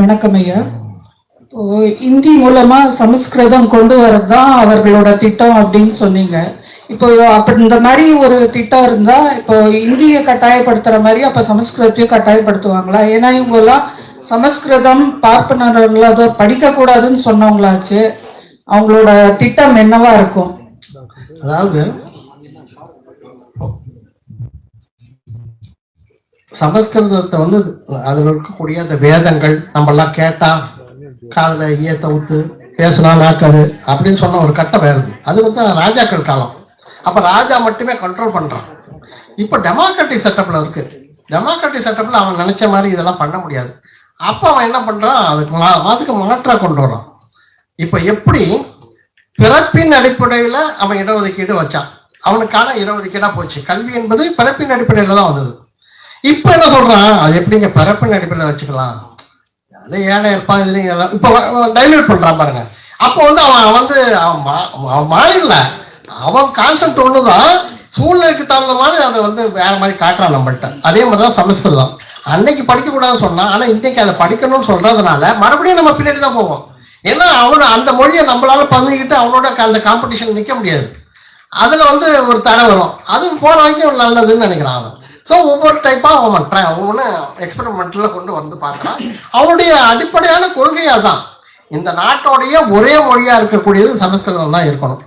வணக்கம் ஐயா. இப்போ இந்தி மூலமா சமஸ்கிருதம் கொண்டு வரது தான் அவர்களோட திட்டம் அப்படின்னு சொன்னீங்க. இப்போ அப்படி இந்த மாதிரி ஒரு திட்டம் இருந்தா இப்போ இந்தியை கட்டாயப்படுத்துற மாதிரி அப்ப சமஸ்கிருதத்தையும் கட்டாயப்படுத்துவாங்களா? ஏன்னா இவங்க எல்லாம் சமஸ்கிருதம் பார்ப்பனர்கள் அதை படிக்க கூடாதுன்னு சொன்னவங்களாச்சு. அவங்களோட திட்டம் என்னவா இருக்கும்? அதாவது சமஸ்கிருதத்தை வந்து அதில் இருக்கக்கூடிய அந்த வேதங்கள் நம்மெல்லாம் கேட்டா காதில் ஈய தவுத்து பேசினா நாக்காது அப்படின்னு சொன்ன ஒரு கட்டம் வேறு. அது வந்து ராஜாக்கள் காலம். அப்ப ராஜா மட்டுமே கண்ட்ரோல் பண்றான். இப்போ டெமோக்ராட்டிக் செட்டப்ல இருக்கு. டெமோக்ராட்டிக் செட்டப்ல அவன் நினைச்ச மாதிரி இதெல்லாம் பண்ண முடியாது. அப்போ அவன் என்ன பண்றான்? அதுக்கு மா அதுக்கு மாற்றா கொண்டு வரான் இப்போ எப்படி பிறப்பின் அடிப்படையில் அவன் இடஒதுக்கீடு வச்சான்? அவனுக்கான இடஒதுக்கீடா போச்சு. கல்வி என்பது பிறப்பின் அடிப்படையில் தான் வந்தது. இப்போ என்ன சொல்றான்? அது எப்படிங்க பிறப்பின் அடிப்படையில் வச்சுக்கலாம்? அதில் ஏழை இருப்பான்? இல்லைங்க இப்போ டைல்யூட் பண்றான் பாருங்க. அப்போ வந்து அவன் வந்து அவன் மா- அவன் மாறிடல அவன் கான்செப்ட் ஒன்று தான் சூழ்நிலைக்கு தகுந்த மாதிரி அதை வந்து வேற மாதிரி காட்டுறான் நம்மள்ட்ட. அதே மாதிரி தான் சமஸ்கிருதம். அன்னைக்கு படிக்கக்கூடாதுன்னு சொன்னான். ஆனால் இன்னைக்கு அதை படிக்கணும்னு சொல்றதுனால மறுபடியும் நம்ம பின்னாடி தான் போவோம். ஏன்னா அவனு அந்த மொழியை நம்மளால பண்ணிக்கிட்டு அவனோட அந்த காம்படிஷன் நிற்க முடியாது. அதில் வந்து ஒரு தடை வரும். அது போகிற வரைக்கும் நல்லதுன்னு நினைக்கிறான் அவன். ஸோ ஒவ்வொரு டைப்பாக அவன் ட்ரை ஒவ்வொன்று எக்ஸ்பெரிமெண்ட்டில் கொண்டு வந்து பார்க்குறான். அவனுடைய அடிப்படையான கொள்கை அதான். இந்த நாட்டோடைய ஒரே மொழியாக இருக்கக்கூடியது சமஸ்கிருதம் தான் இருக்கணும்.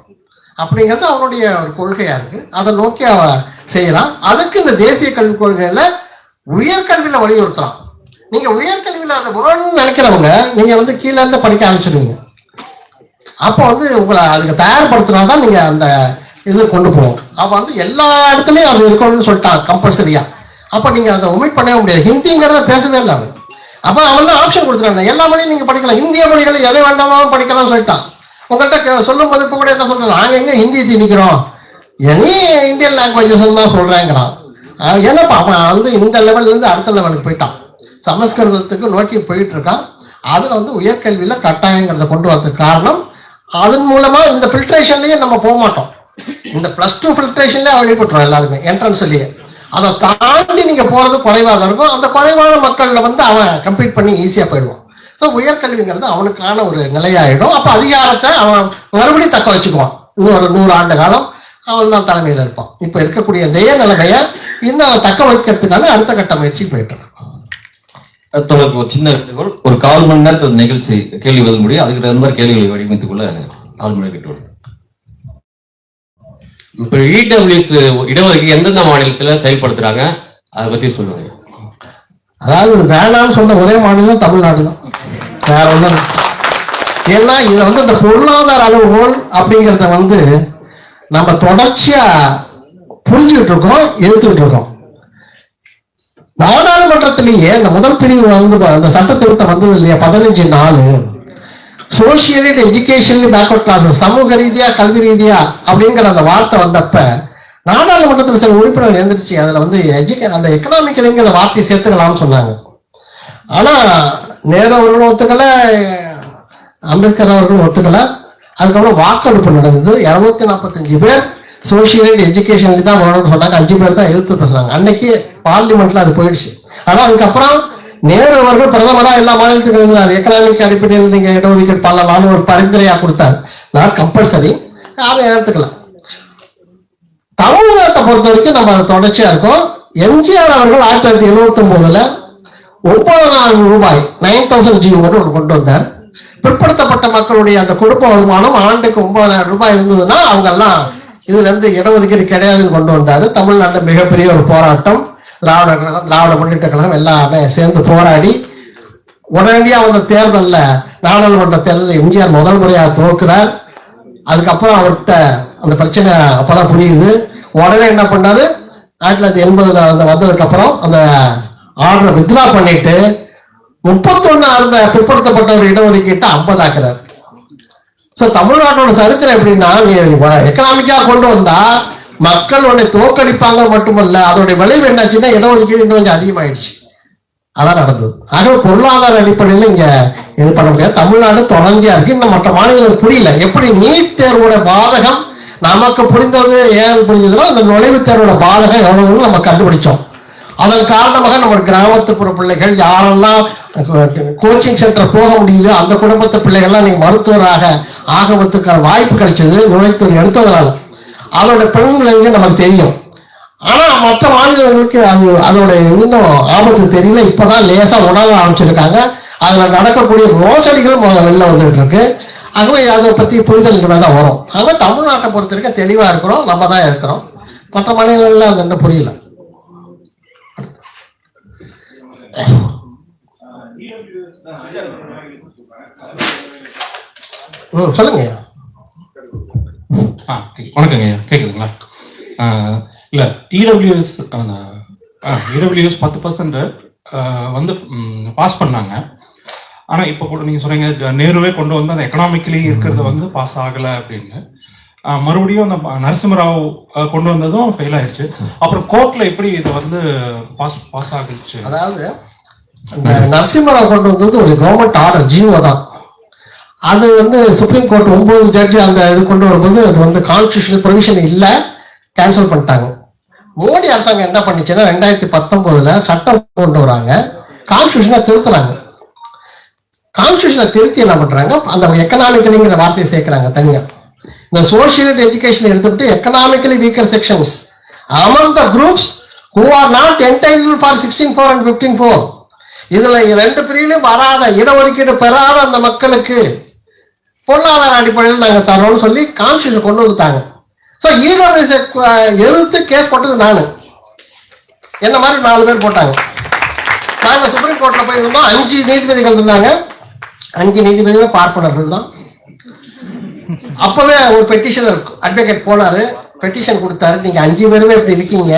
அப்படிங்கிறது அவனுடைய ஒரு கொள்கையாக இருக்குது அதை நோக்கி அவன் செய்கிறான் அதுக்கு இந்த தேசிய கல்விக் கொள்கையில் உயர்கல்வியில் வலியுறுத்துறான். நீங்கள் உயர்கல்வியில் அதை வேணும்னு நினைக்கிறவங்க நீங்கள் வந்து கீழேருந்து படிக்க ஆரம்பிச்சிடுவீங்க அப்போ வந்து உங்களை அதுக்கு தயார்படுத்தினா தான் நீங்கள் அந்த இது கொண்டு போகும் அப்போ வந்து எல்லா இடத்துலையும் அது இருக்கணும்னு சொல்லிட்டான் கம்பல்சரியா அப்போ நீங்கள் அதை ஒமிட் பண்ணவே முடியாது. ஹிந்திங்கிறத பேசவே இல்லை அவன். அப்போ அவன் தான் ஆப்ஷன் கொடுத்துட்டான். எல்லா மொழியும் நீங்கள் படிக்கலாம். இந்திய மொழிகளை எதை வேண்டாமாலும் படிக்கலாம்னு சொல்லிட்டான். உங்கள்கிட்ட கே- சொல்லும் போது இப்போ கூட என்ன சொல்கிறேன் நாங்கள் எங்கே ஹிந்தி திணிக்கிறோம் எனி இந்தியன் லாங்குவேஜஸ் தான் சொல்கிறேங்கிறான் ஏன்னாப்பா அவன் வந்து இந்த லெவல்லேருந்து அடுத்த லெவலுக்கு போயிட்டான். சமஸ்கிருதத்துக்கு நோக்கி போயிட்டு இருக்கான் அதில் வந்து உயர்கல்வியில் கட்டாயங்கிறத கொண்டு வரதுக்கு காரணம் அதன் மூலமாக இந்த ஃபில்ட்ரேஷன்லேயே நம்ம போக மாட்டோம். இந்த ப்ளஸ் டூ ஃபில்ட்ரேஷன்லேயே வழிபட்டுரும் எல்லாருமே என்ட்ரன்ஸ்லேயே அதை தாண்டி நீங்கள் போகிறது குறைவாக தான் இருக்கும். அந்த குறைவான மக்களில் வந்து அவன் கம்ப்ளீட் பண்ணி ஈஸியாக போயிடுவான். ஸோ உயர்கல்விங்கிறது அவனுக்கான ஒரு நிலையாயிடும். அப்போ அதிகாரத்தை அவன் மறுபடியும் தக்க வச்சுக்குவான். இன்னொரு நூறு ஆண்டு காலம் அவன் தான் தலைமையில் இருப்பான். இப்போ இருக்கக்கூடிய இதே நிலைமையை இன்னும் தக்க வைக்கிறதுக்கான அடுத்த கட்ட முயற்சி போயிட்டு தொடர்பு ஒரு சின்ன ஒரு கால் மணி நேரத்தில் நிகழ்ச்சி கேள்வி பதில் முடியும். அதுக்கு தகுந்த மாதிரி கேள்விகளை வடிவமைத்துக் கொள்ள கால் மணி கேட்டு இப்போ இடபிள்யூஸ் இடஒதுக்கீடு எந்தெந்த மாநிலத்துல செயல்படுத்துறாங்க? அதை பத்தி சொல்லுங்க. அதாவது வேணாம்னு சொன்ன ஒரே மாநிலம் தமிழ்நாடு தான். வேற ஒன்றும் ஏன்னா இது வந்து இந்த பொருளாதார அளவுகோல் அப்படிங்கிறத வந்து நம்ம தொடர்ச்சியா புரிஞ்சுக்கிட்டு இருக்கோம் எடுத்துக்கிட்டு இருக்கோம் நாடாளுமன்றத்திலேயே இந்த முதல் பிரிவு வந்து அந்த சட்ட திருத்தம் வந்தது இல்லையா? பதினஞ்சு நாலு. Social and education backward class சமூக ரீதியா கல்வி ரீதியா அப்படிங்கிற அந்த வார்த்தை வந்தப்ப நாடாளுமன்றத்தில் சில உறுப்பினர்கள் எழுந்துருச்சு அதில் வந்து எஜுகே அந்த எக்கனாமிக்கலுங்கிற வார்த்தையை சேர்த்துக்கலாம்னு சொன்னாங்க. ஆனால் நேரு அவர்களும் ஒத்துக்கலை அம்பேத்கர் அவர்களும் ஒத்துக்கலை. அதுக்கப்புறம் வாக்கெடுப்பு நடந்தது. இரநூத்தி நாற்பத்தஞ்சு பேர் சோசியல் அண்ட் எஜுகேஷனுக்கு தான் வரணும்னு சொன்னாங்க. அஞ்சு பேர் தான் எழுத்து பேசுகிறாங்க அன்னைக்கு பார்லிமெண்ட்ல அது போயிடுச்சு. ஆனால் அதுக்கப்புறம் நேரு அவர்கள் பிரதமரா எல்லா மாநிலத்துக்கும் இருந்தார். எக்கனாமிக் அடிப்படையில் நீங்க இடஒதுக்கீடு பண்ணலாம்னு ஒரு பரிந்துரையா கொடுத்தார். நான் கம்பல்சரி அதை எடுத்துக்கலாம். தமிழ்நாட்டை பொறுத்த வரைக்கும் நம்ம அதை தொடர்ச்சியா இருக்கோம். எம்ஜிஆர் அவர்கள் ஆயிரத்தி தொள்ளாயிரத்தி எழுபத்தி ஒன்பதுல ஒன்பதாயிரம் ரூபாய் நைன் தௌசண்ட் ஜிஓன்னு ஒன்று கொண்டு வந்தார். பிற்படுத்தப்பட்ட மக்களுடைய அந்த குடும்ப வருமானம் ஆண்டுக்கு ஒன்பதாயிரம் ரூபாய் இருந்ததுன்னா அவங்க எல்லாம் இதுல இருந்து இடஒதுக்கீடு கிடையாதுன்னு கொண்டு வந்தாரு. தமிழ்நாட்டில் மிகப்பெரிய ஒரு போராட்டம். திராவிட கழகம் திராவிட முன்னேற்ற கழகம் எல்லாமே சேர்ந்து போராடி உடனடியாக வந்த தேர்தலில் நாடாளுமன்ற தேர்தலில் எம்ஜிஆர் முதல் முறையாக தோற்கிறார் அதுக்கப்புறம் அவர்கிட்ட அந்த பிரச்சனை அப்போதான் புரியுது. உடனே என்ன பண்ணாரு? ஆயிரத்தி தொள்ளாயிரத்தி எண்பதுல அந்த வந்ததுக்கப்புறம் அந்த ஆர்டரை வித்ரா பண்ணிட்டு முப்பத்தொன்னு அந்த பிற்படுத்தப்பட்ட ஒரு இடஒதுக்கீட்டை ஐம்பது ஆக்குறாரு. ஸோ தமிழ்நாட்டோட சரித்திரம் எப்படின்னா நீ எக்கனாமிக்காக கொண்டு வந்தா மக்கள் உன்னை தோற்கடிப்பாங்க மட்டுமல்ல அதோடைய விளைவு என்னாச்சுன்னா இடஒதுக்கீடு இன்னும் கொஞ்சம் அதிகமாயிடுச்சு. அதான் நடந்தது. ஆகவே பொருளாதார அடிப்படையில் இங்க இது பண்ண முடியாது. தமிழ்நாடு தொடர்ந்தியா இருக்கு. இன்னும் மற்ற மாநிலங்களுக்கு புரியல. எப்படி நீட் தேர்வோட பாதகம் நமக்கு புரிந்தது ஏன் புரிஞ்சதுன்னா அந்த நுழைவுத் தேர்வோட பாதகம் எவ்வளவுன்னு நம்ம கண்டுபிடிச்சோம். அதன் காரணமாக நம்ம கிராமத்துப்புற பிள்ளைகள் யாரெல்லாம் கோச்சிங் சென்டர் போக முடியல அந்த குடும்பத்து பிள்ளைகள்லாம் நீங்கள் மருத்துவராக ஆகவத்துக்கான வாய்ப்பு கிடைச்சது. நுழைத்துறை எடுத்ததுனால. அதோட பெண் நமக்கு தெரியும். ஆனால் மற்ற மாநிலங்களுக்கு அது அதோட இன்னும் ஆபத்து தெரியல. இப்போதான் லேசாக உணர ஆரம்பிச்சிருக்காங்க. அதில் நடக்கக்கூடிய மோசடிகள் வெளில வந்துட்டு இருக்கு. ஆகவே அதை பற்றி புரிதல் இனிமேல் தான் வரும். ஆகவே தமிழ்நாட்டை பொறுத்த வரைக்கும் இருக்கிறோம். நம்ம தான் இருக்கிறோம். மற்ற மாநிலங்களில் அது என்ன புரியல. ம் சொல்லுங்க. வணக்கங்க கேட்குதுங்களா இல்ல இடபிள்யூஎஸ் இடபிள்யூஎஸ் பத்து பர்சன்ட் வந்து பாஸ் பண்ணாங்க. ஆனா இப்போ கூட நீங்க சொன்னீங்க நேருவே கொண்டு வந்து அந்த எக்கனாமிக்கலி இருக்கிறத வந்து பாஸ் ஆகல அப்படின்னு. மறுபடியும் அந்த நரசிம்மராவ் கொண்டு வந்ததும் ஃபெயில் ஆயிருச்சு. அப்புறம் கோர்ட்ல எப்படி இது வந்து பாஸ் பாஸ் ஆகுச்சு? அதாவது நரசிம்மராவ் கொண்டு வந்தது ஒரு கவர்மெண்ட் ஆர்டர் ஜிஓ தான். அது வந்து சுப்ரீம் கோர்ட் ஒன்பது ஜட்ஜி அந்த இது கொண்டு வரும்போது அது வந்து கான்ஸ்டியூஷனல் ப்ரொவிஷன் இல்லை கேன்சல் பண்ணிட்டாங்க. மோடி அரசாங்கம் என்ன பண்ணிச்சுன்னா ரெண்டாயிரத்தி பத்தொன்பதுல சட்டம் கொண்டு வராங்க. கான்ஸ்டியூஷனை திருத்துறாங்க. கான்ஸ்டியூஷனை திருத்தி என்ன பண்றாங்க? அந்த எக்கனாமிக்கலிங்கிற வார்த்தையை சேர்க்கிறாங்க தனியா. இந்த சோசியல் எஜுகேஷன் எடுத்துட்டு economically weaker sections among groups who are are not entitled for sixteen four and fifteen four இதுல ரெண்டு பிரிவிலும் வராத இடஒதுக்கீடு பெறாத அந்த மக்களுக்கு பொருளாதார அடிப்படையில் நாங்கள் தரோம்னு சொல்லி கான்ஸ்டியூஷன் கொண்டு வந்துட்டாங்க. ஸோ இடபிள்யூஎஸ் எதிர்த்து கேஸ் போட்டது நான். என்ன மாதிரி நாலு பேர் போட்டாங்க. நாங்கள் சுப்ரீம் கோர்ட்டில் போயிருந்தோம் அஞ்சு நீதிபதிகள் இருந்தாங்க. அஞ்சு நீதிபதிகள் பார்ப்பனர்கள் தான். அப்பவே ஒரு பெட்டிஷனர் அட்வொகேட் போனார். பெட்டிஷன் கொடுத்தாரு. நீங்கள் அஞ்சு பேருமே இப்படி இருக்கீங்க.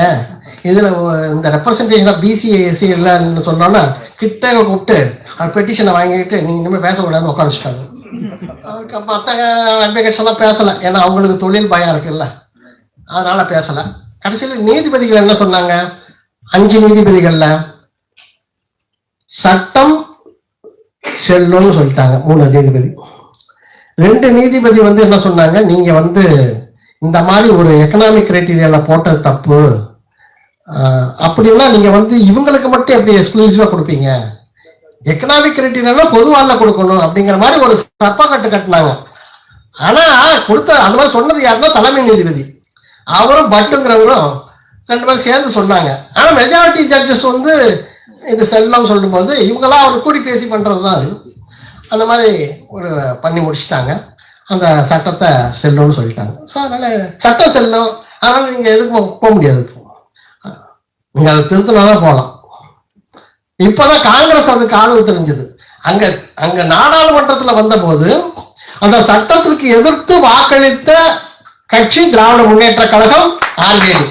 இதில் இந்த ரெப்ரசன்டேஷன் ஆஃப் பிசிஏஎஸ்சி இல்லைன்னு சொன்னோன்னா கிட்ட கூப்பிட்டு அந்த பெட்டிஷனை வாங்கிட்டு நீங்கள் இனிமேல் பேசக்கூடாதுன்னு உட்காந்துச்சிட்டாங்க மற்ற அட்வொகேட்ஸ் எல்லாம் பேசல. ஏன்னா அவங்களுக்கு தொழில் பயம் இருக்குல்ல. அதனால பேசலை. கடைசியில் நீதிபதிகள் என்ன சொன்னாங்க? அஞ்சு நீதிபதிகளில் சட்டம் செல்லும்னு சொல்லிட்டாங்க மூணு நீதிபதி. ரெண்டு நீதிபதி வந்து என்ன சொன்னாங்க? நீங்கள் வந்து இந்த மாதிரி ஒரு எக்கனாமிக் கிரைட்டீரியால போட்டது தப்பு. அப்படின்னா நீங்கள் வந்து இவங்களுக்கு மட்டும் எப்படி எக்ஸ்க்ளூசிவாக கொடுப்பீங்க? எக்கனாமிக் கிரைட்டீரியால பொதுவான கொடுக்கணும் அப்படிங்கிற மாதிரி ஒரு சர்ப்பக்கட்டு கட்டினாங்க. ஆனா கொடுத்த அந்த மாதிரி சொன்னது யாருன்னா தலைமை நீதிபதி. அவரும் பட்டுங்கிறவரும் ரெண்டு பேரும் சேர்ந்து சொன்னாங்க. ஆனா மெஜாரிட்டி ஜட்ஜஸ் வந்து இது செல்லம் சொல்லும்போது இவங்கெல்லாம் அவர் கூடி பேசி பண்றது தான் அது. அந்த மாதிரி ஒரு பண்ணி முடிச்சிட்டாங்க. அந்த சட்டத்தை செல்லும்னு சொல்லிட்டாங்க. ஸோ அதனால சட்டம் செல்லும். அதனால நீங்க எதுக்கு போக முடியாது. நீங்கள் நீங்க அதை திருத்தினா தான் போகலாம். இப்பதான் காங்கிரஸ் அதுக்கு ஆதரவு தெரிஞ்சது. அங்க அங்க நாடாளுமன்றத்துல வந்தபோது அந்த சட்டத்திற்கு எதிர்த்து வாக்களித்த கட்சி திராவிட முன்னேற்ற கழகம் ஆர்ஜேடி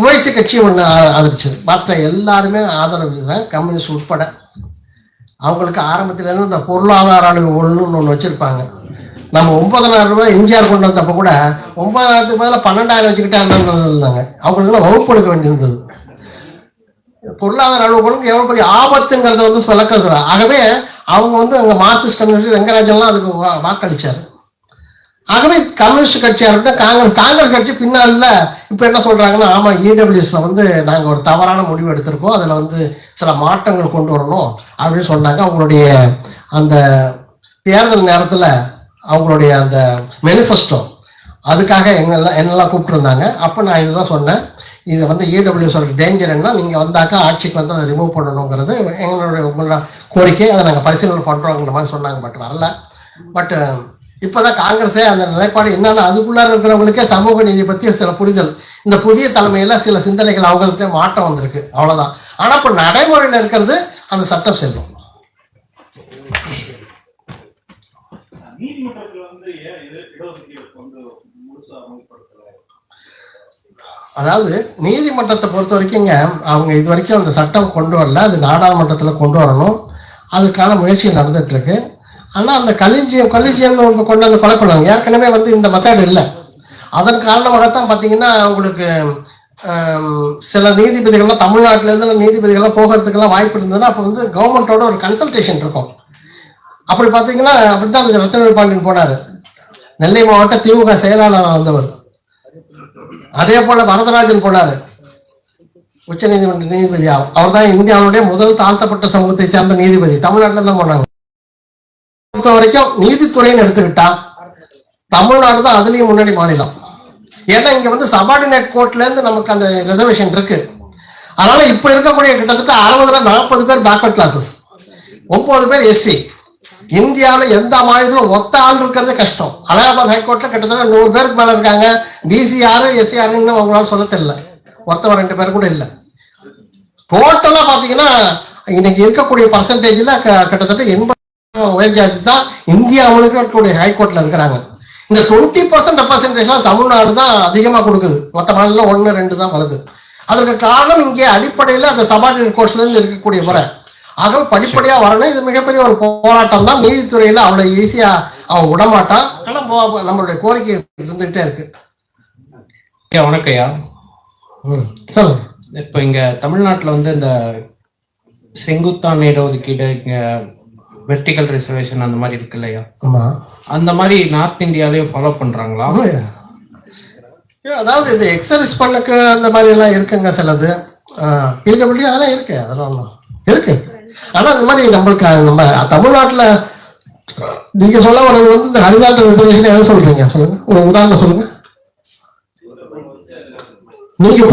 உவைசி கட்சி ஒன்று ஆதரிச்சது. மற்ற எல்லாருமே ஆதரவு தான் கம்யூனிஸ்ட் உட்பட. அவங்களுக்கு ஆரம்பத்துல இருந்து இந்த பொருளாதார அளவுகோல்னு ஒன்று வச்சிருப்பாங்க. நம்ம ஒன்பதனாயிரம் ரூபாய் எம்ஜிஆர் கொண்டு வந்தப்ப கூட ஒன்பதாயிரத்துக்கு பதிலாக பன்னெண்டாயிரம் வச்சுக்கிட்டாங்க இருந்தாங்க அவங்களுக்குலாம் வகுப்பு எடுக்க வேண்டியிருந்தது. பொருளாதார அளவுகளுக்கு எவ்வளவு பெரிய ஆபத்துங்கிறத வந்து சொல்லக்க சொல்ற ஆகவே அவங்க வந்து அங்கே மார்க்சிஸ்ட் கம்யூனிஸ்ட் வெங்கராஜன்லாம் அதுக்கு வா- ஆகவே கம்யூனிஸ்ட் கட்சியாக இருக்கட்டும் காங்கிரஸ் காங்கிரஸ் கட்சி பின்னால் இப்போ என்ன சொல்கிறாங்கன்னா ஆமாம் இடபிள்யூஸில் வந்து நாங்கள் ஒரு தவறான முடிவு எடுத்திருக்கோம். அதில் வந்து சில மாற்றங்கள் கொண்டு வரணும் அப்படின்னு சொன்னாங்க. அவங்களுடைய அந்த தேர்தல் நேரத்தில் அவங்களுடைய அந்த மெனிஃபெஸ்டோ அதுக்காக என்னெல்லாம் என்னெல்லாம் கூப்பிட்டுருந்தாங்க. அப்போ நான் இதுதான் சொன்னேன். இது வந்து இடபிள்யூஎஸோட டேஞ்சர் என்ன நீங்கள் வந்தாக்கா ஆட்சிக்கு வந்து அதை ரிமூவ் பண்ணணுங்கிறது எங்களுடைய உங்களோட கோரிக்கை. அதை நாங்கள் பரிசீலனை பண்ணுறோங்கிற மாதிரி சொன்னாங்க பட் வரல. பட் இப்போ தான் காங்கிரஸே அந்த நிலைப்பாடு என்னன்னா அதுக்குள்ளார இருக்கிறவங்களுக்கே சமூக நீதி பற்றி சில புரிதல். இந்த புதிய தலைமையில் சில சிந்தனைகள் அவங்களுக்கு மாற்றம் வந்திருக்கு. அவ்வளோதான் ஆனால் இப்போ நடைமுறையில் இருக்கிறது அந்த சட்டம் செல்லும் அதாவது நீதிமன்றத்தை பொறுத்த வரைக்குங்க அவங்க இது வரைக்கும் அந்த சட்டம் கொண்டு வரல. அது நாடாளுமன்றத்தில் கொண்டு வரணும். அதுக்கான முயற்சி நடந்துகிட்ருக்கு ஆனால் அந்த கலிஜியம் கலிஜியம்னு ஒன்று கொண்டு வந்து கொலை பண்ணுவாங்க ஏற்கனவே வந்து இந்த மெத்தட் இல்லை. அதன் காரணமாகத்தான் பார்த்தீங்கன்னா உங்களுக்கு சில நீதிபதிகள்லாம் தமிழ்நாட்டிலேருந்து நீதிபதிகள்லாம் போகிறதுக்கெல்லாம் வாய்ப்பு இருந்ததுன்னா அப்போ வந்து கவர்மெண்ட்டோட ஒரு கன்சல்டேஷன் இருக்கும். அப்படி பார்த்தீங்கன்னா அப்படி தான் ரத்னவேல் பாண்டியன் போனார். நெல்லை மாவட்ட திமுக செயலாளராக வந்தவர் அதே போல வரதராஜன் போனாரு. உச்சநீதிமன்ற நீதிபதி அவர் தான் இந்தியாவுடைய முதல் தாழ்த்தப்பட்ட சமூகத்தை சேர்ந்த நீதிபதி. தமிழ்நாட்டில் தான் போனாங்க. பொறுத்த வரைக்கும் நீதித்துறைன்னு எடுத்துக்கிட்டா தமிழ்நாடு தான் அதுலயும் முன்னாடி மாநிலம். ஏன்னா இங்க வந்து சபார்டினேட் கோர்ட்ல இருந்து நமக்கு அந்த ரிசர்வேஷன் இருக்கு. அதனால இப்ப இருக்கக்கூடிய கிட்டத்தட்ட அறுபதுல நாற்பது பேர் பேக்வர்ட் கிளாஸஸ் ஒன்பது பேர் எஸ்சி இந்தியாவில் எந்த மாநிலத்திலும் ஒத்த ஆள் இருக்கிறதே கஷ்டம். அலகாபாத் ஹைகோர்ட்டில் கிட்டத்தட்ட நூறு பேருக்கு மேலே இருக்காங்க. பிசி யாரு எஸ்சி யாருன்னு அவங்களால சொல்ல தெரியல. ஒருத்தவன் ரெண்டு பேர் கூட இல்லை. டோட்டலாக பார்த்தீங்கன்னா இன்னைக்கு இருக்கக்கூடிய பர்சன்டேஜில் கிட்டத்தட்ட எண்பது உயர் ஜாதி தான் இந்தியா முழுக்க இருக்கக்கூடிய ஹைகோர்ட்ல இருக்கிறாங்க. இந்த டுவெண்ட்டி பர்சன்ட் ரெப்ரசன்டேஷன் தமிழ்நாடு தான் அதிகமாக கொடுக்குது. மற்ற மாநிலம் ஒன்று ரெண்டு தான் வருது. அதற்கு காரணம் இங்கே அடிப்படையில் அந்த சபார்டினேட் கோர்ஸ்லேருந்து இருக்கக்கூடிய முறை. ஆக படிப்படியா வரணும். இது மிகப்பெரிய ஒரு போராட்டம் தான். நீதித்துறையில அவ்வளவு ஈஸியா அவன் விடமாட்டான் ஆனா நம்மளுடைய கோரிக்கை இருந்துகிட்டே இருக்கு. ம், சொல்லுங்க. இப்போ இங்க தமிழ்நாட்டுல வந்து இந்த செங்குத்தான் இடஒதுக்கீடு இங்க வெர்டிகல் ரிசர்வேஷன் அந்த மாதிரி இருக்கு இல்லையா? அந்த மாதிரி நார்த் இந்தியாலயும் ஃபாலோ பண்றாங்களா? அதாவது இது எக்ஸசைஸ் பண்ணுக்கு அந்த மாதிரி எல்லாம் இருக்குங்க சிலது. பிடபிள்யூ அதெல்லாம் இருக்கு அதெல்லாம் இருக்கு. ஆனா இந்த மாதிரி நம்மளுக்கு நம்ம தமிழ்நாட்டுல நீங்க சொல்ல வர்றது வந்து இந்த ஹரிசாண்டல் ரிசர்வேஷன் எதை சொல்றீங்க? சொல்லுங்க. ஒரு உதாரணம் சொல்லுங்க. நீங்க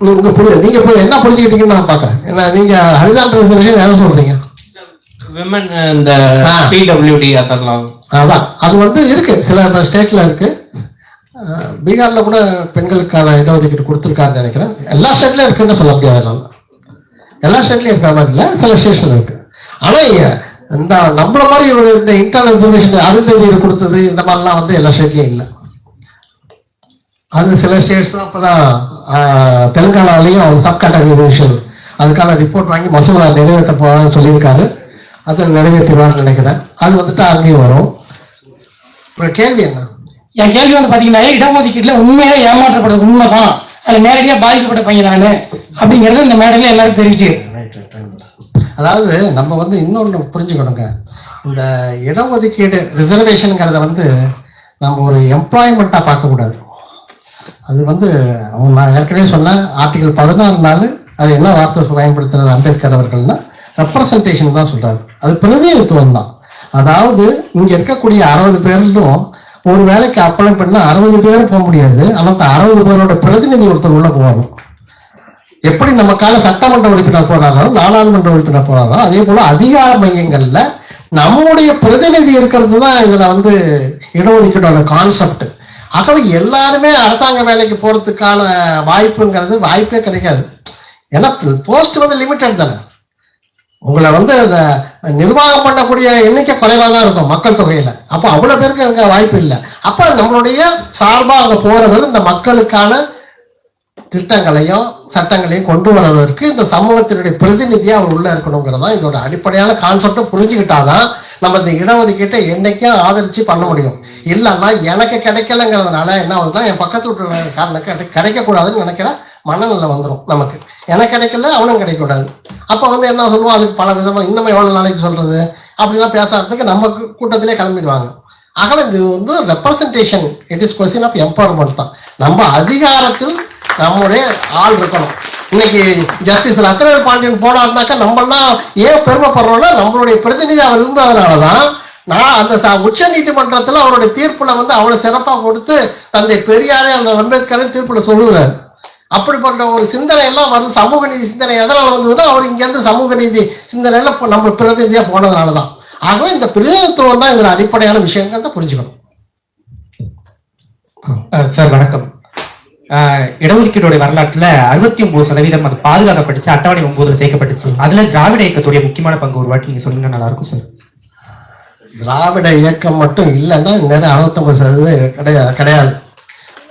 நீங்க புரிய நீங்க புரிய என்ன புரிஞ்சுக்கிட்டீங்கன்னு நான் பாக்குறேன் ஏன்னா நீங்க ஹரிசாண்டல் ரிசர்வேஷன் எதை சொல்றீங்க? விமன் இந்த. பிடபிள்யூடி அதெல்லாம். அதான். அது வந்து இருக்கு. சில ஸ்டேட்ல இருக்கு. பீகார்ல கூட பெண்களுக்கான இடஒதுக்கீடு கொடுத்துருக்காருன்னு நினைக்கிறேன். எல்லா ஸ்டேட்லயும் இருக்குன்னு சொல்ல முடியாது. எல்லா ஸ்டேட்லையும் இருக்கிற மாதிரி இல்லை சில ஸ்டேஷன் இருக்கு. ஆனால் இந்த நம்மள மாதிரி ஒரு இந்த இன்டர்னல் இன்ஃபர்மேஷன் அருந்ததியை கொடுத்தது இந்த மாதிரிலாம் வந்து எல்லா ஸ்டேட்லையும் இல்லை. அது சில ஸ்டேட்ஸ் தான் இப்போதான் தான் தெலுங்கானாலையும் சப் கேட்டகரைசேஷன் அதுக்கான ரிப்போர்ட் வாங்கி மசோதா நிறைவேற்ற போகிறான்னு சொல்லியிருக்காரு. அதை நிறைவேற்றிடுவார்னு நினைக்கிறேன். அது வந்துட்டு அங்கேயும் வரும். இப்போ கேள்வி என்ன? என் கேள்வி வந்து பார்த்தீங்கன்னா இடஒதுக்கீட்டில் உண்மையாக ஏமாற்றப்படுறது உண்மைதான். அதுல நேரடியா பாதிக்கப்பட்ட பையன் நானு அப்படிங்கறது இந்த மேடையில எல்லாரும் தெரிவிச்சு. அதாவது நம்ம வந்து இன்னொன்று புரிஞ்சுக்கணுங்க. இந்த இடஒதுக்கீடு ரிசர்வேஷனுங்கிறத வந்து நம்ம ஒரு எம்ப்ளாய்மெண்ட்டாக பார்க்கக்கூடாது. அது வந்து அவங்க நான் ஏற்கனவே சொன்னேன் ஆர்டிகல் பதினாறு நாள் அது என்ன வார்த்தை பயன்படுத்துகிறார் அம்பேத்கர் அவர்கள்னா ரெப்ரசன்டேஷன் தான் சொல்கிறாரு அது பிரதிநிதித்துவம் தான் அதாவது இங்கே இருக்கக்கூடிய அறுபது பேர்லும் ஒரு வேலைக்கு அப்ளை பண்ணால் அறுபது பேரும் போக முடியாது. ஆனால் அந்த அறுபது பேரோட பிரதிநிதி ஒருத்தர் உள்ள போகணும் எப்படி நம்ம கால சட்டமன்ற உறுப்பினர் போறாரோ நாடாளுமன்ற உறுப்பினர் போறாரோ அதே போல அதிகார மையங்கள்ல நம்முடைய பிரதிநிதி இருக்கிறது தான் இதுல வந்து இடஒதுக்கீடோட கான்செப்ட் ஆகவே எல்லாருமே அரசாங்க வேலைக்கு போறதுக்கான வாய்ப்புங்கிறது வாய்ப்பே கிடைக்காது. ஏன்னா போஸ்ட் வந்து லிமிட்டட் தானே. உங்களை வந்து அந்த நிர்வாகம் பண்ணக்கூடிய எண்ணிக்கை குறைவாக தான் இருக்கும் மக்கள் தொகையில. அப்போ அவ்வளோ பேருக்கு அங்கே வாய்ப்பு இல்லை. அப்போ நம்மளுடைய சார்பாக அங்கே போகிறவர் இந்த மக்களுக்கான திட்டங்களையும் சட்டங்களையும் கொண்டு வருவதற்கு இந்த சமூகத்தினுடைய பிரதிநிதியா அவர் உள்ள இருக்கணுங்கிறதா இதோட அடிப்படையான கான்செப்டை புரிஞ்சுக்கிட்டாதான் நம்ம இந்த இடஒதுக்கீட்டை என்னைக்கும் ஆதரிச்சு பண்ண முடியும். இல்லைன்னா எனக்கு கிடைக்கலங்கிறதுனால என்ன ஆகுதுன்னா என் பக்கத்து வீட்டு காரணம் கிடைக்கக்கூடாதுன்னு நினைக்கிற மனநிலை வந்துடும் நமக்கு. எனக்கு கிடைக்கல அவனும் கிடைக்கக்கூடாது. அப்போ வந்து என்ன சொல்லுவோம்? அதுக்கு பல விதமாக இன்னும் எவ்வளோ நாளைக்கு சொல்கிறது அப்படிலாம் பேசுறதுக்கு நம்ம கூட்டத்திலே கிளம்பிடுவாங்க. ஆகவே இது வந்து representation it is question of empowerment தான். நம்ம அதிகாரத்தில் நம்முடைய ஆள் இருக்கணும். இன்னைக்கு ஜஸ்டிஸ் ரத்னவேல் பாண்டியன் போனாருனாக்கா நம்மளாம் ஏன் பெருமைப்படுறோம்னா நம்மளுடைய பிரதிநிதி அவர் இருந்ததுனால தான் நான் அந்த ச உச்ச நீதிமன்றத்தில் அவருடைய தீர்ப்புல வந்து அவ்வளோ சிறப்பாக கொடுத்து தந்தை பெரியாரே அந்த அம்பேத்கரின் தீர்ப்புல சொல்லுகிறார். அப்படிப்பட்ட ஒரு சிந்தனை எல்லாம் வந்து சமூக நீதி சிந்தனை எதனால வந்ததுன்னா அவர் இங்கேருந்து சமூக நீதி சிந்தனையில நம்ம பிரதிநிதியா போனதுனால தான் ஆகவே இந்த பிரதிநிதித்துவம் தான் இதில் அடிப்படையான விஷயங்கிறத புரிஞ்சுக்கணும். அஹ் சார் வணக்கம். அஹ் இடஒதுக்கீடோட வரலாற்றுல அறுபத்தி ஒன்பது சதவீதம் அது பாதுகாக்கப்பட்டுச்சு அட்டவணை ஒன்பதுல சேர்க்கப்பட்டுச்சு. அதுல திராவிட இயக்கத்துடைய முக்கியமான பங்கு ஒரு வாட்டி நீங்க சொன்னீங்கன்னா நல்லா இருக்கும் சார். திராவிட இயக்கம் மட்டும் இல்லைன்னா இந்நேரம் அறுபத்தொன்பது சதவீதம் கிடையாது கிடையாது.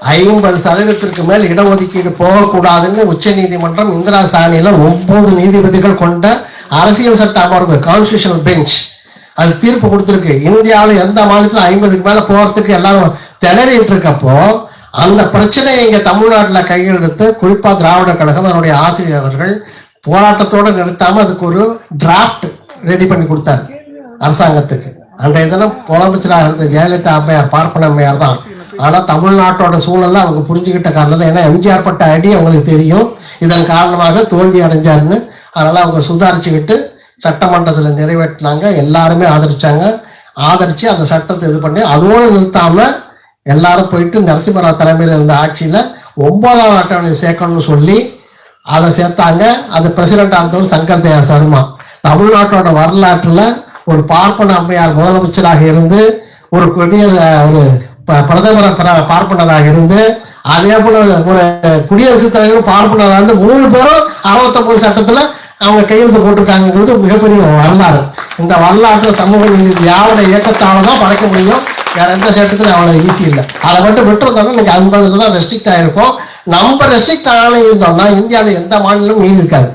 ஐம்பது சதவீதத்திற்கு மேல் இடஒதுக்கீடு போகக்கூடாதுன்னு உச்ச நீதிமன்றம் இந்திரா சாணியில் ஒன்பது நீதிபதிகள் கொண்ட அரசியல் சட்ட அமர்வு கான்ஸ்டியூஷனல் பெஞ்ச் அது தீர்ப்பு கொடுத்துருக்கு. இந்தியாவில் எந்த மாநிலத்தில் ஐம்பதுக்கு மேலே போகிறதுக்கு எல்லாரும் திணறிட்டு இருக்கப்போ அந்த பிரச்சனையை இங்கே தமிழ்நாட்டில் கையெழுத்து குறிப்பாக திராவிட கழகம் அதனுடைய ஆசிரியர்கள் போராட்டத்தோடு நிறுத்தாமல் அதுக்கு ஒரு டிராஃப்ட் ரெடி பண்ணி கொடுத்தாரு அரசாங்கத்துக்கு. அன்றைய தினம் முதலமைச்சராக இருந்த ஜெயலலிதா அம்மையார் பார்ப்பன அம்மையார் தான். ஆனால் தமிழ்நாட்டோட சூழலை அவங்க புரிஞ்சுக்கிட்ட காரணம் ஏன்னா எம்ஜிஆர் பட்ட அடி அவங்களுக்கு தெரியும். இதன் காரணமாக தோல்வி அடைஞ்சாருன்னு. அதனால் அவங்க சுதாரிச்சுக்கிட்டு சட்டமன்றத்தில் நிறைவேற்றினாங்க. எல்லாருமே ஆதரிச்சாங்க. ஆதரித்து அந்த சட்டத்தை இது பண்ணி அதோடு நிறுத்தாமல் எல்லாரும் போயிட்டு நரசிம்மராவ் தலைமையில் இருந்த ஆட்சியில் ஒன்பதாம் அட்டவணை சேர்க்கணும்னு சொல்லி அதை சேர்த்தாங்க. அது பிரசிடென்ட் ஆனவர் சங்கர் தயார் சர்மா. தமிழ்நாட்டோட வரலாற்றில் ஒரு பார்ப்பன அம்மையார் முதலமைச்சராக இருந்து ஒரு கொடிய ஒரு பிரதமர் பார்ப்பனராக இருந்து அதே போல ஒரு குடியரசுத் தலைவரும் பார்ப்பனராக இருந்து மூணு பேரும் அறுபத்தொன்பது சட்டத்தில் அவங்க கையெழுத்து போட்டிருக்காங்கிறது மிகப்பெரிய வரலாறு. இந்த வரலாற்று சமூக நீதி திராவிட இயக்கத்தால தான் படைக்க முடியும்? வேற எந்த சட்டத்திலும் அவ்வளோ ஈஸி இல்லை. அதை மட்டும் விட்டுருந்தோம்னா இன்னைக்கு ஐம்பதுல தான் ரெஸ்ட்ரிக்ட் ஆயிருக்கும். நம்ம ரெஸ்ட்ரிக்ட் ஆன இருந்தோம்னா இந்தியாவில் எந்த மாநிலமும் மீறி இருக்காது.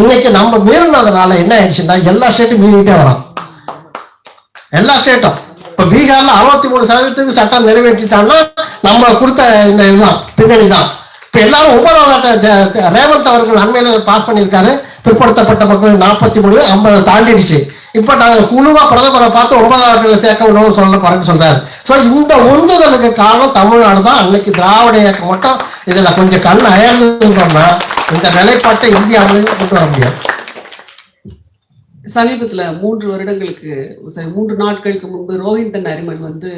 இன்னைக்கு நம்ம மீறினதுனால என்ன ஆயிடுச்சுன்னா எல்லா ஸ்டேட்டும் மீறிக்கிட்டே வரோம் எல்லா ஸ்டேட்டும் இப்போ பீகார்ல அறுபத்தி மூணு சதவீதத்துக்கு சட்டம் நிறைவேற்றிட்டான்னா நம்ம கொடுத்த இந்த இதுதான் பின்னணி தான் இப்போ எல்லாரும் ஒன்பதாம் ரேவந்த் அவர்கள் அண்மையில் பாஸ் பண்ணியிருக்காரு. பிற்படுத்தப்பட்ட மக்கள் நாற்பத்தி மூணு ஐம்பது தாண்டிடுச்சு. இப்போ நாங்கள் குழுவாக பிரதமரை பார்த்து ஒன்பதாம் ஆண்டில் சேர்க்க விடணும்னு சொல்ல போறேன்னு சொல்கிறார் ஸோ இந்த உந்துதலுக்கு காரணம் தமிழ்நாடு தான். அன்னைக்கு திராவிட இயக்கம் மட்டும் இதில் கொஞ்சம் கண் அயர்ந்துட்டோம்னா இந்த நிலைப்பாட்டை இந்தியாவிலையும் கொண்டு வர முடியாது. சமீபத்துல மூன்று வருடங்களுக்கு சரி மூன்று நாட்களுக்கு முன்பு ரோஹிண்டன் நரிமன் வந்து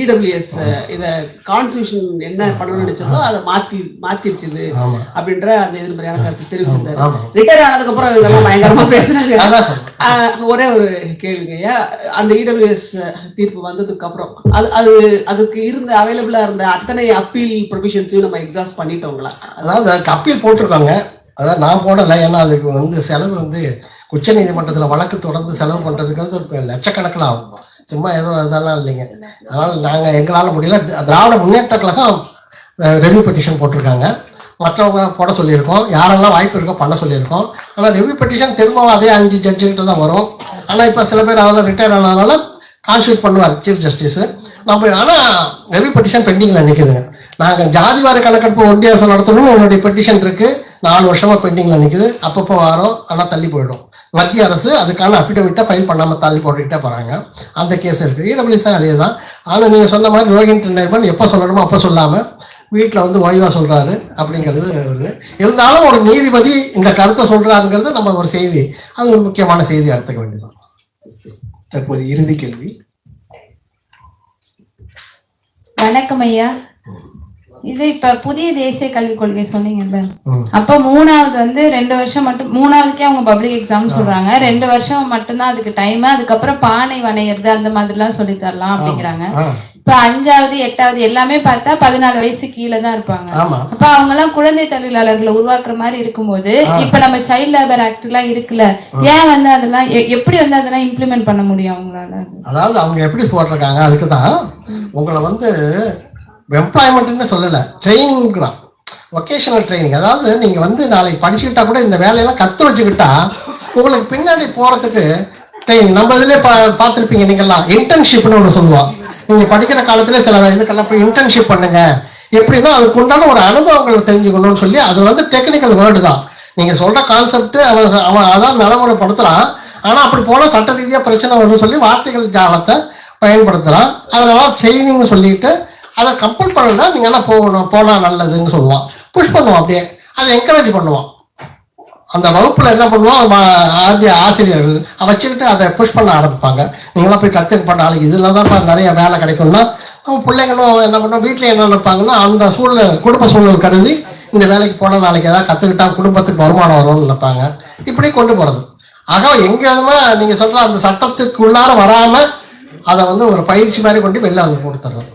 இடபிள்யூஎஸ் இத கான்ஸ்டியூஷன் என்ன பண்ணணும்னு நினைச்சதோ அதை மாத்தி மாத்திருச்சுது. அப்படின்ற அந்த எதிர்மறையான கருத்து தெரிவிச்சிருந்தாரு. ரிட்டையர் ஆனதுக்கு அப்புறம் இதெல்லாம் பயங்கரமா பேசுனாங்க ஒரே ஒரு கேள்விங்க ஐயா. அந்த இடபிள்யூஎஸ் தீர்ப்பு வந்ததுக்கு அப்புறம் அது அது அதுக்கு இருந்த அவைலபிளா இருந்த அத்தனை அப்பீல் ப்ரொவிஷன்ஸையும் நம்ம எக்ஸாஸ்ட் பண்ணிட்டோங்களா? அதாவது அதுக்கு அப்பீல் போட்டிருக்காங்க. அதாவது நான் போடலை ஏன்னா அதுக்கு வந்து செலவு வந்து உச்ச நீதிமன்றத்தில் வழக்கு தொடர்ந்து செலவு பண்ணுறதுக்கு ஒரு இப்போ லட்சக்கணக்கில் ஆகும். சும்மா எதுவும் இதெல்லாம் இல்லைங்க. அதனால் நாங்கள் எங்களால் முடியல. திராவிட முன்னேற்ற கழகம் ரெவ்யூ பெட்டிஷன் போட்டிருக்காங்க. மற்றவங்க போட சொல்லியிருக்கோம். யாரெல்லாம் வாய்ப்பு இருக்கோ பண்ண சொல்லியிருக்கோம். ஆனால் ரெவ்யூ பெட்டிஷன் திரும்பவும் அதே அஞ்சு ஜட்ஜுக்கிட்ட தான் வரும். ஆனால் இப்போ சில பேர் அதெல்லாம் ரிட்டையர் ஆனதுனால கான்ஸ்டியூட் பண்ணுவார் சீஃப் ஜஸ்டிஸு நம்ம ஆனால் ரெவ்யூ பெட்டிஷன் பெண்டிங்கில் நிற்குதுங்க நாங்கள் ஜாதிவாரி கணக்கெடுப்பு ஒன்றிய அரசு நடத்தணும்னு என்னுடைய பெட்டிஷன் இருக்குது நாலு வருஷமாக பெண்டிங்கில் நிற்குது அப்பப்போ வரோம். ஆனால் தள்ளி போயிடும். மத்திய அரசு அதுக்கான அஃபிடவிட்டை ஃபைல் பண்ணாமல் தள்ளி போட்டுக்கிட்டே போகிறாங்க அந்த கேஸ் இருக்குது இடபிள்யூஸ் அதே தான் ஆனால் நீங்கள் சொன்ன மாதிரி ரோஹின் நிர்மன் எப்போ சொல்லணுமோ அப்போ சொல்லாமல் வீட்டில் வந்து ஓய்வாக சொல்கிறாரு அப்படிங்கிறது வருது. இருந்தாலும் ஒரு நீதிபதி இந்த கருத்தை சொல்கிறாருங்கிறது நம்ம ஒரு செய்தி. அது ஒரு முக்கியமான செய்தி எடுத்துக்க வேண்டியது தற்போது இறுதி கேள்வி. வணக்கம் ஐயா. இது இப்ப புதிய தேசிய கல்விக் கொள்கை சொன்னீங்கல்ல. அப்ப மூணாவது வந்து ரெண்டு வருஷம் மட்டும் மூணாவதுக்கே அவங்க பப்ளிக் எக்ஸாம் சொல்றாங்க. ரெண்டு வருஷம் மட்டும்தான் அதுக்கு டைம் அதுக்கப்புறம் பானை வணையிறது அந்த மாதிரிலாம் சொல்லி தரலாம் அப்படிங்கிறாங்க. இப்ப அஞ்சாவது எட்டாவது எல்லாமே பார்த்தா பதினாலு வயசு கீழே தான் இருப்பாங்க. அப்ப அவங்க எல்லாம் குழந்தை தொழிலாளர்களை உருவாக்குற மாதிரி இருக்கும்போது இப்ப நம்ம சைல்ட் லேபர் ஆக்ட் எல்லாம் இருக்குல்ல ஏன் வந்து அதெல்லாம் எப்படி வந்து அதெல்லாம் இம்ப்ளிமெண்ட் பண்ண முடியும் அவங்களால? அதாவது அவங்க எப்படி போட்டிருக்காங்க அதுக்கு தான் உங்களை வந்து எம்ப்ளாய்மெண்ட்னு சொல்லலை ட்ரைனிங்கிறான் ஒகேஷனல் ட்ரைனிங் அதாவது நீங்கள் வந்து நாளைக்கு படிச்சுக்கிட்டா கூட இந்த வேலையெல்லாம் கற்று வச்சுக்கிட்டா உங்களுக்கு பின்னாடி போகிறதுக்கு ட்ரைனிங் நம்ம இதிலே பா பார்த்துருப்பீங்க நீங்கள்லாம் இன்டர்ன்ஷிப்னு ஒன்று சொல்லுவோம் நீங்கள் படிக்கிற காலத்திலே சில இதுக்கெல்லாம் போய் இன்டர்ன்ஷிப் பண்ணுங்க. எப்படின்னா அதுக்கு உண்டான ஒரு அனுபவங்கள் தெரிஞ்சுக்கணும்னு சொல்லி அது வந்து டெக்னிக்கல் வேர்டு தான். நீங்கள் சொல்கிற கான்செப்ட் அவன் அவன் அதான் நடைமுறைப்படுத்துகிறான் ஆனால் அப்படி போனால் சட்ட ரீதியாக பிரச்சனை வரும்னு சொல்லி வார்த்தைகள் ஜாலத்தை பயன்படுத்துகிறான் அதனால ட்ரைனிங்னு சொல்லிட்டு அதை கம்பல் பண்ணலாம் நீங்கள் என்ன போகணும்? போனால் நல்லதுன்னு சொல்லுவான். புஷ் பண்ணுவான் அப்படியே. அதை என்கரேஜ் பண்ணுவான். அந்த வகுப்பில் என்ன பண்ணுவோம் ஆதி ஆசிரியர்கள் வச்சுக்கிட்டு அதை புஷ் பண்ண ஆரம்பிப்பாங்க. நீங்களாம் போய் கற்றுக்க நாளைக்கு இதில் தான் நிறைய வேலை கிடைக்கும்னா நம்ம பிள்ளைங்களும் என்ன பண்ணுவோம் வீட்டில் என்ன நினைப்பாங்கன்னா அந்த சூழ்நிலை குடும்ப சூழல் கருதி இந்த வேலைக்கு போனால் நாளைக்கு ஏதாவது கற்றுக்கிட்டா குடும்பத்துக்கு வருமானம் வரும்னு நினைப்பாங்க. இப்படி கொண்டு போகிறது ஆக எங்கேயுமே நீங்கள் சொல்கிற அந்த சட்டத்துக்குள்ளார வராமல் அதை வந்து ஒரு பயிற்சி மாதிரி கொண்டு வெளில வந்து கொடுத்துட்றோம்